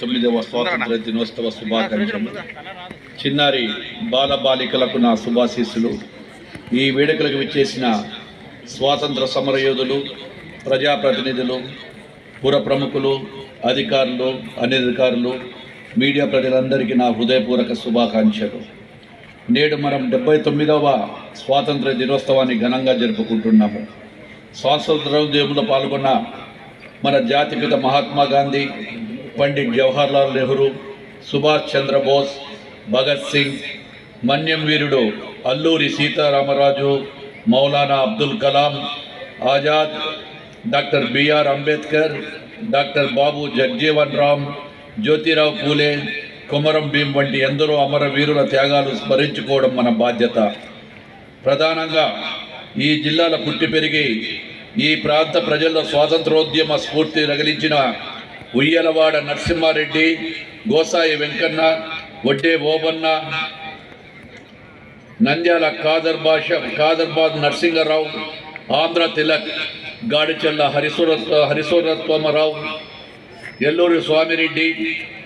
తొమ్మిదవ స్వాతంత్ర దినోత్సవ శుభాకాంక్షలు. చిన్నారి బాల బాలికలకు నా శుభాశీస్సులు. ఈ వేడుకలకు విచ్చేసిన స్వాతంత్ర సమరయోధులు ప్రజాప్రతినిధులు పుర ప్రముఖులు అధికారులు అనధికారులు మీడియా ప్రజలందరికీ నా హృదయపూర్వక శుభాకాంక్షలు. నేడు మనం డెబ్బై తొమ్మిదవ స్వాతంత్ర దినోత్సవాన్ని ఘనంగా జరుపుకుంటున్నాము. స్వాతంత్రోద్యమంలో పాల్గొన్న మన జాతిపిత మహాత్మా గాంధీ పండిట్ జవహర్లాల్ నెహ్రూ సుభాష్ చంద్రబోస్ భగత్ సింగ్ మన్యం వీరుడు Alluri Sitaramaraju Maulana Abdul Kalam Azad doctor BR Ambedkar doctor Babu Jagjivan Ram Jyotirao Phule Kumaram Bheem వంటి ఎందరో అమరవీరుల త్యాగాలు స్మరించుకోవడం మన బాధ్యత. ప్రధానంగా ఈ జిల్లాల పుట్టి పెరిగి ఈ ప్రాంత ప్రజల్లో స్వాతంత్రోద్యమ స్ఫూర్తి రగిలించిన ఉయ్యలవాడ నరసింహారెడ్డి గోసాయి వెంకన్న వడ్డే ఓబన్న నంద్యాల కాదర్ భాష కాదర్బాద్ నరసింహరావు ఆంధ్ర తిలక్ గాడిచెల్ల హరిశ్వరత్వ హరిశ్వరత్వమరావు ఎల్లూరు స్వామిరెడ్డి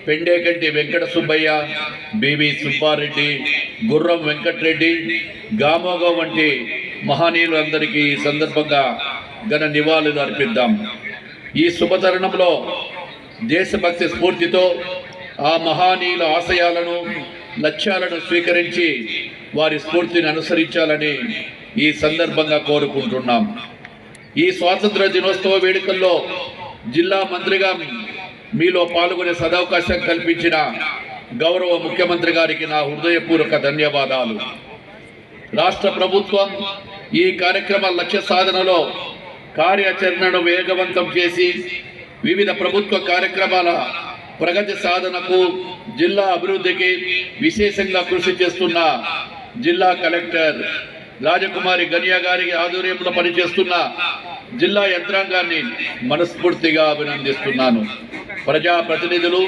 పెండేకంటి వెంకట సుబ్బయ్య బివి సుబ్బారెడ్డి గుర్రం వెంకటరెడ్డి గామోగో వంటి మహనీయులందరికీ ఈ సందర్భంగా ఘన నివాళులు అర్పిద్దాం ఈ శుభతరుణంలో దేశభక్తి స్ఫూర్తితో ఆ మహానీయుల ఆశయాలను లక్ష్యాలను స్వీకరించి వారి స్ఫూర్తిని అనుసరించాలని ఈ సందర్భంగా కోరుకుంటున్నాం. ఈ స్వాతంత్ర దినోత్సవ వేడుకల్లో జిల్లా మంత్రిగా మీలో పాల్గొనే సదవకాశం కల్పించిన గౌరవ ముఖ్యమంత్రి గారికి నా హృదయపూర్వక ధన్యవాదాలు. రాష్ట్ర ప్రభుత్వం ఈ కార్యక్రమ లక్ష్య సాధనలో కార్యాచరణను వేగవంతం చేసి వివిధ ప్రభుత్వ కార్యక్రమాల ప్రగతి సాధనకు జిల్లా అభివృద్ధికి విశేషంగా కృషి చేస్తున్న జిల్లా కలెక్టర్ రాజకుమారి గనియా గారి ఆధ్వర్యంలో పనిచేస్తున్న జిల్లా యంత్రాంగాన్ని మనస్ఫూర్తిగా అభినందిస్తున్నాను. ప్రజా ప్రతినిధులు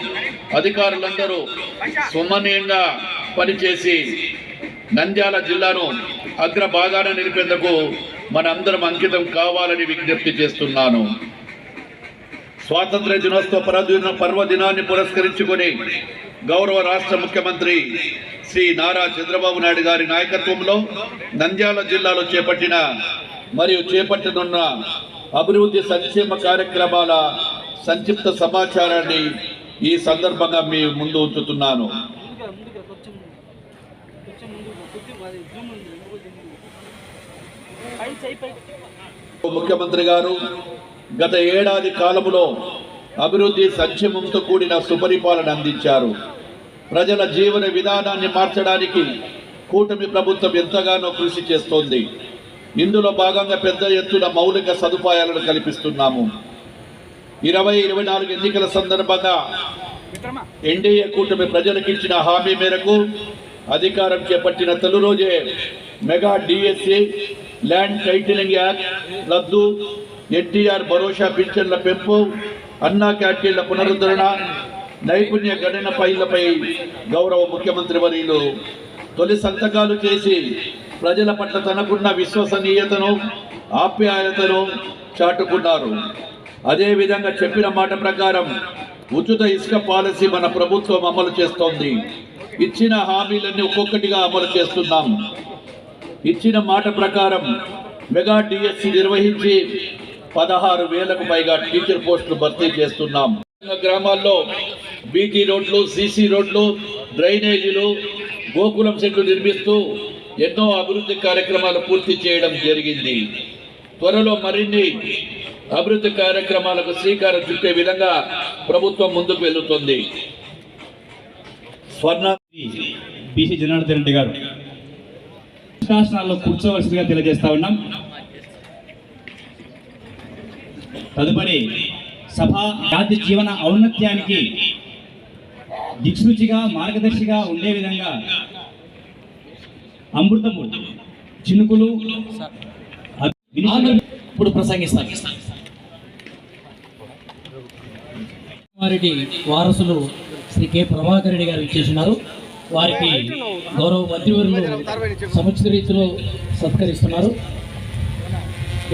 అధికారులందరూ సుమనీయంగా పనిచేసి నంద్యాల జిల్లాను అగ్రభాగాన నిలిపేందుకు మనందరం అంకితం కావాలని విజ్ఞప్తి చేస్తున్నాను. స్వాతంత్ర దినోత్సవ పరదిన పర్వదినాన్ని పురస్కరించుకొని గౌరవ రాష్ట్ర ముఖ్యమంత్రి శ్రీ నారా చంద్రబాబు నాయుడు గారి నాయకత్వంలో నంద్యాల జిల్లాలో చేపట్టిన మరియు చేపట్టనున్న అభివృద్ధి సంక్షేమ కార్యక్రమాల సంక్షిప్త సమాచారాన్ని ఈ సందర్భంగా మీ ముందు ఉంచుతున్నాను. ముఖ్యమంత్రి గారు గత ఏడాది కాలములో అభివృద్ధి సంక్షేమంతో కూడిన సుపరిపాలన అందించారు. ప్రజల జీవన విధానాన్ని మార్చడానికి కూటమి ప్రభుత్వం ఎంతగానో కృషి చేస్తోంది. ఇందులో భాగంగా పెద్ద ఎత్తున మౌలిక సదుపాయాలను కల్పిస్తున్నాము. ఇరవై ఇరవై నాలుగు ఎన్నికల సందర్భంగా ఎన్డీఏ కూటమి ప్రజలకు ఇచ్చిన హామీ మేరకు అధికారం చేపట్టిన తొలి రోజే mega DSC land titling act రద్దు ఎన్టీఆర్ భరోసా పింఛన్ల పెంపు అన్నా క్యాంటీన్ల పునరుద్ధరణ నైపుణ్య గణన ఫైళ్ళపై గౌరవ ముఖ్యమంత్రి వర్యులు తొలి సంతకాలు చేసి ప్రజల పట్ల తనకున్న విశ్వసనీయతను ఆప్యాయతను చాటుకున్నారు. అదేవిధంగా చెప్పిన మాట ప్రకారం ఉచిత ఇసుక పాలసీ మన ప్రభుత్వం అమలు చేస్తోంది. ఇచ్చిన హామీలన్నీ ఒక్కొక్కటిగా అమలు చేస్తున్నాం. ఇచ్చిన మాట ప్రకారం మెగా డిఎస్సి నిర్వహించి పదహారు వేలకు పైగా టీచర్ పోస్టులు భర్తీ చేస్తున్నాం. గ్రామాల్లో బీటీ రోడ్లు సీసీ రోడ్లు డ్రైనేజీలు గోకులం సెట్లు నిర్మిస్తూ ఎన్నో అభివృద్ధి కార్యక్రమాలు పూర్తి చేయడం జరిగింది. త్వరలో మరిన్ని అభివృద్ధి కార్యక్రమాలకు శ్రీకారం చుట్టే విధంగా ప్రభుత్వం ముందుకు వెళ్తుంది. స్వర్ణ బీసీ జనార్దన్ రెడ్డి గారు. శాసనాల్లో కూర్చోవలసిందిగా తెలియజేస్తా ఉన్నాం. తదుపరి సభ జాతి జీవన ఔన్నత్యానికి దిక్సూచిగా మార్గదర్శిగా ఉండే విధంగా అమృతము చినుకులు ఇప్పుడు ప్రసంగిస్తారు వారికి వారసులు శ్రీ కె. ప్రభాకర్ రెడ్డి గారు ఇచ్చేసినారు వారికి గౌరవ మంత్రివర్యులు సముచిత రీతిలో సత్కరిస్తున్నారు.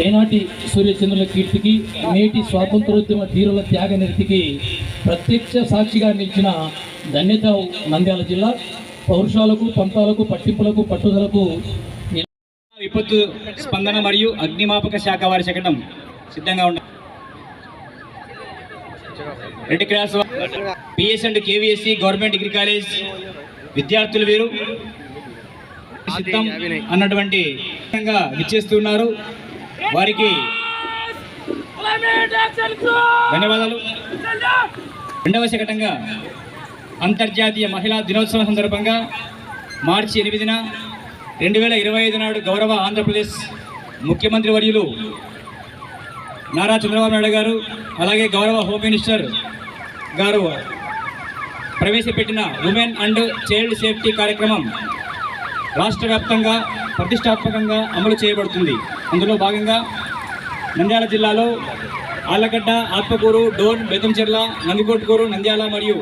ఏనాటి సూర్యచంద్రుల కీర్తికి నేటి స్వాతంత్రోద్యమ ధీరుల త్యాగ నిరతికి ప్రత్యక్ష సాక్షిగా నిలిచిన ధన్యత నంద్యాల జిల్లా. పౌరుషాలకు పంతాలకు పట్టింపులకు పట్టుదలకు విపత్తు స్పందన మరియు అగ్నిమాపక శాఖ వారి శకటం సిద్ధంగా ఉండాలి red cross PS and KVSC government degree college విద్యార్థులు వీరు. సిద్ధం అన్నటువంటి విచ్చేస్తున్నారు. వారికి ధన్యవాదాలు. రెండవ శకటంగా అంతర్జాతీయ మహిళా దినోత్సవం సందర్భంగా మార్చి ఎనిమిదిన రెండు వేల ఇరవై ఐదు నాడు గౌరవ ఆంధ్రప్రదేశ్ ముఖ్యమంత్రి వర్యులు నారా చంద్రబాబు నాయుడు గారు అలాగే గౌరవ హోమ్ మినిస్టర్ గారు ప్రవేశపెట్టిన ఉమెన్ అండ్ చైల్డ్ సేఫ్టీ కార్యక్రమం రాష్ట్ర వ్యాప్తంగా ప్రతిష్టాత్మకంగా అమలు చేయబడుతుంది. అందులో భాగంగా నంద్యాల జిల్లాలో ఆళ్ళగడ్డ ఆత్మకూరు డోన్ బెతంచెర్ల నందికొట్కూరు నంద్యాల మరియు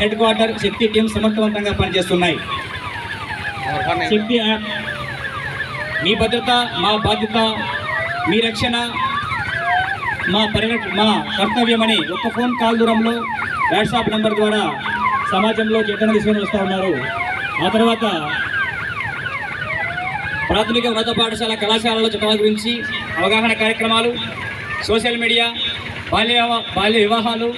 హెడ్ క్వార్టర్ శక్తి టీం సమర్థవంతంగా పనిచేస్తున్నాయి. శక్తి యాప్. మీ భద్రత మా బాధ్యత మీ రక్షణ మా పరిగ మా కర్తవ్యమని ఒక్క ఫోన్ కాల్ దూరంలో వాట్సాప్ నెంబర్ ద్వారా సమాజంలో చైతన్య తీసుకొని వస్తూ ఉన్నారు. ఆ తర్వాత ప్రాథమిక ఉన్నత పాఠశాల కళాశాలలో చట్టాల గురించి అవగాహన కార్యక్రమాలు సోషల్ మీడియా బాల్య బాల్య వివాహాలు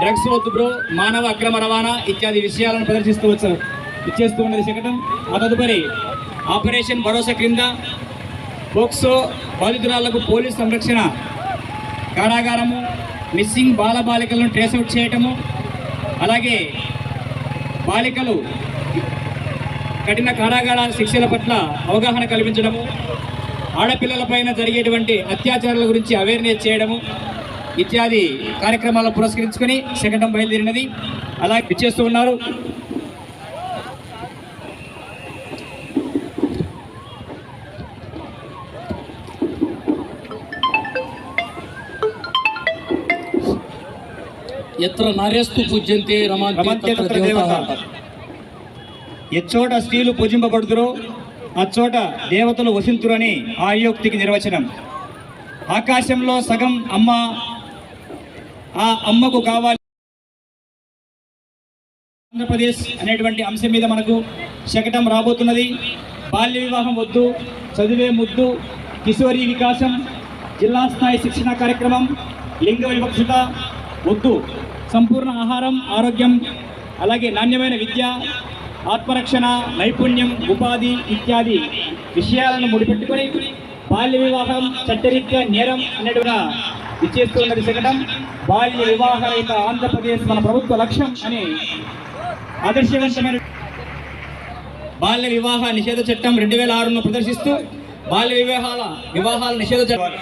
డ్రగ్స్ వద్దు బ్రో మానవ అక్రమ రవాణా ఇత్యాది విషయాలను ప్రదర్శిస్తూ వచ్చారు. ఇచ్చేస్తూ ఉన్నది శకటం. ఆ తదుపరి ఆపరేషన్ భరోసా క్రింద పోక్సో బాధితురాళ్ళకు పోలీస్ సంరక్షణ కారాగారము మిస్సింగ్ బాల బాలికలను ట్రేస్అవుట్ చేయటము అలాగే బాలికలు కఠిన కారాగార శిక్షల పట్ల అవగాహన కల్పించడము ఆడపిల్లలపైన జరిగేటువంటి అత్యాచారాల గురించి అవేర్నెస్ చేయడము ఇత్యాది కార్యక్రమాలను పురస్కరించుకొని శకటం బయలుదేరినది. అలా ఇచ్చేస్తూ ఉన్నారు. ఎత్ర నార్యస్తు పూజ్యంతే రమాంతే దేవతాః. ఎచ్చోట స్త్రీలు పూజింపబడుతురో అచ్చోట దేవతలు వసింతురని ఆయోక్తికి నిర్వచనం. ఆకాశంలో సగం అమ్మ ఆ అమ్మకు కావాలి. ఆంధ్రప్రదేశ్ అనేటువంటి అంశం మీద మనకు శకటం రాబోతున్నది. బాల్య వివాహం వద్దు చదివే ముద్దు కిశోరీ వికాసం జిల్లా స్థాయి శిక్షణ కార్యక్రమం లింగ వివక్షత వద్దు. సంపూర్ణ ఆహారం ఆరోగ్యం అలాగే నాణ్యమైన విద్య ఆత్మరక్షణ నైపుణ్యం ఉపాధి ఇత్యాది విషయాలను ముడిపెట్టుకొని బాల్య వివాహం చట్టరీత్యా నేరం అనేటుగా ఇచ్చేస్తున్నది శకటం బాల్య వివాహ రహిత ఆంధ్రప్రదేశ్ మన ప్రభుత్వ లక్ష్యం అని ఆదర్శవంతమైన బాల్య వివాహ నిషేధ చట్టం రెండు వేల ఆరును ప్రదర్శిస్తూ బాల్య వివాహాల వివాహాల నిషేధ చట్టం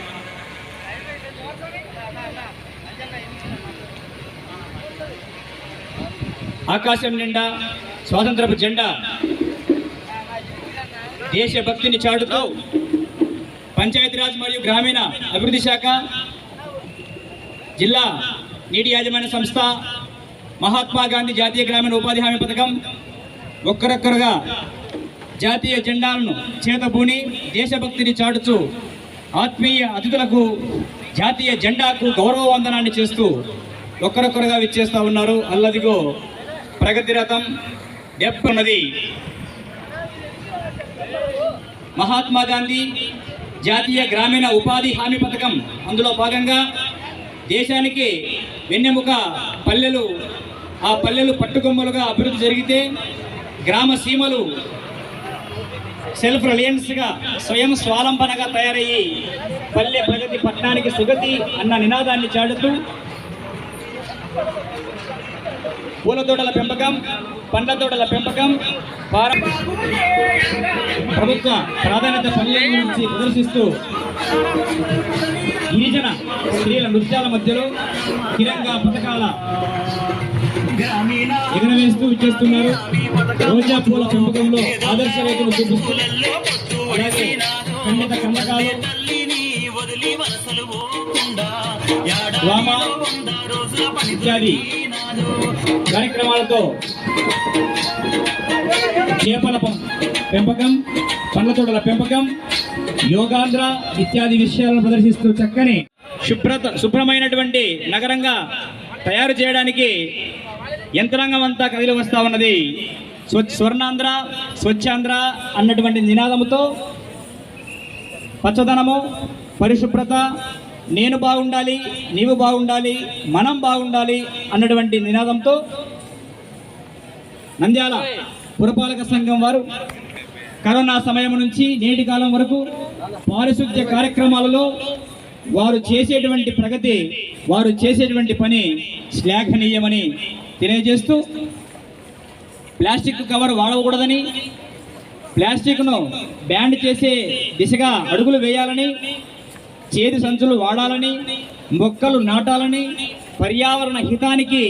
ఆకాశం నిండా స్వాతంత్రపు జెండా దేశభక్తిని చాటుతూ పంచాయతీరాజ్ మరియు గ్రామీణ అభివృద్ధి శాఖ జిల్లా నీటి యాజమాన్య సంస్థ మహాత్మా గాంధీ జాతీయ గ్రామీణ ఉపాధి హామీ పథకం ఒక్కరొక్కరుగా జాతీయ జెండాలను చేతబూని దేశభక్తిని చాటుతూ ఆత్మీయ అతిథులకు జాతీయ జెండాకు గౌరవ వందనాన్ని చేస్తూ ఒక్కరొక్కరుగా విచ్చేస్తూ ఉన్నారు. అల్లదిగో ప్రగతి రథం ఉన్నది. మహాత్మా గాంధీ జాతీయ గ్రామీణ ఉపాధి హామీ పథకం అందులో భాగంగా దేశానికి వెన్నెముక పల్లెలు ఆ పల్లెలు పట్టుకొమ్మలుగా అభివృద్ధి జరిగితే గ్రామ సీమలు సెల్ఫ్ రిలయన్స్గా స్వయం స్వాలంబనగా తయారయ్యి పల్లె ప్రగతి పట్టణానికి సుగతి అన్న నినాదాన్ని చాడుతూ పూల తోటల పెంపకం పండ్ల తోటల పెంపకం ప్రభుత్వ ప్రాధాన్యత పనుల గురించి ప్రదర్శిస్తూ గిరిజన స్త్రీల నృత్యాల మధ్యలో స్థిరంగా పథకాల ఎగరవేస్తూ ఇచ్చేస్తున్నారు రోజా పూల పెంపకంలో ఆదర్శ రైతులు చూపిస్తూ అలాగే ఖండిత కందకాలు ఇత్యాది కార్యక్రమాలతో చేపల పెంపకం పండ్ల తోటల పెంపకం యోగాంధ్ర ఇత్యాది విషయాలను ప్రదర్శిస్తూ చక్కని శుభ్రత శుభ్రమైనటువంటి నగరంగా తయారు చేయడానికి యంత్రాంగం అంతా కదిలి వస్తూ ఉన్నది. స్వచ్ఛ స్వర్ణాంధ్ర స్వచ్ఛాంధ్ర అన్నటువంటి నినాదముతో పచ్చదనము పరిశుభ్రత నేను బాగుండాలి నీవు బాగుండాలి మనం బాగుండాలి అన్నటువంటి నినాదంతో నంద్యాల పురపాలక సంఘం వారు కరోనా సమయం నుంచి నేటి కాలం వరకు పారిశుద్ధ్య కార్యక్రమాలలో వారు చేసేటువంటి ప్రగతి వారు చేసేటువంటి పని శ్లాఘనీయమని తెలియజేస్తూ ప్లాస్టిక్ కవర్ వాడకూడదని ప్లాస్టిక్ను బ్యాన్ చేసే దిశగా అడుగులు వేయాలని చేతి సంచులు వాడాలని మొక్కలు నాటాలని పర్యావరణ హితానికి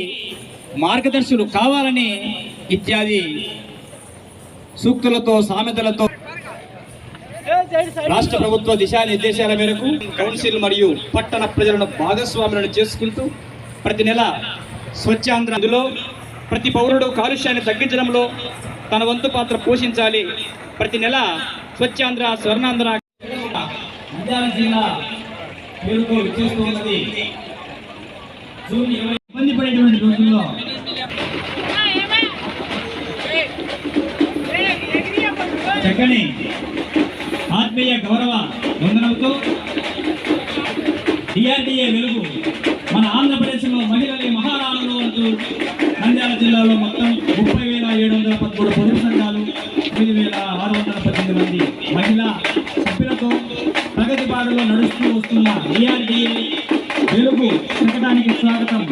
మార్గదర్శులు కావాలని ఇత్యాది సూక్తులతో సామెతలతో రాష్ట్ర ప్రభుత్వ దిశానిర్దేశాల మేరకు కౌన్సిల్ మరియు పట్టణ ప్రజలను భాగస్వాములను చేసుకుంటూ ప్రతి నెల స్వచ్ఛాంధ్రలో ప్రతి పౌరుడు కాలుష్యాన్ని తగ్గించడంలో తన వంతు పాత్ర పోషించాలి. ప్రతి నెల స్వచ్ఛాంధ్ర స్వర్ణాంధ్ర నంద్యాల జిల్లా పేరుతో విచ్చేస్తూ ఉన్నది. జూన్ ఇరవై ఇబ్బంది పడేటువంటి రోజుల్లో చక్కని ఆత్మీయ గౌరవ వందనంతో డిఆర్డిఏ వెలుగు మన ఆంధ్రప్రదేశ్లో మహిళలే మహారాణులు అంటూ నంద్యాల జిల్లాలో మొత్తం ముప్పై వేల ఏడు వందల పదమూడు పొదుపు నడుస్తూ వస్తున్న డిఆర్డిఏ తెలుగు శకటానికి స్వాగతం.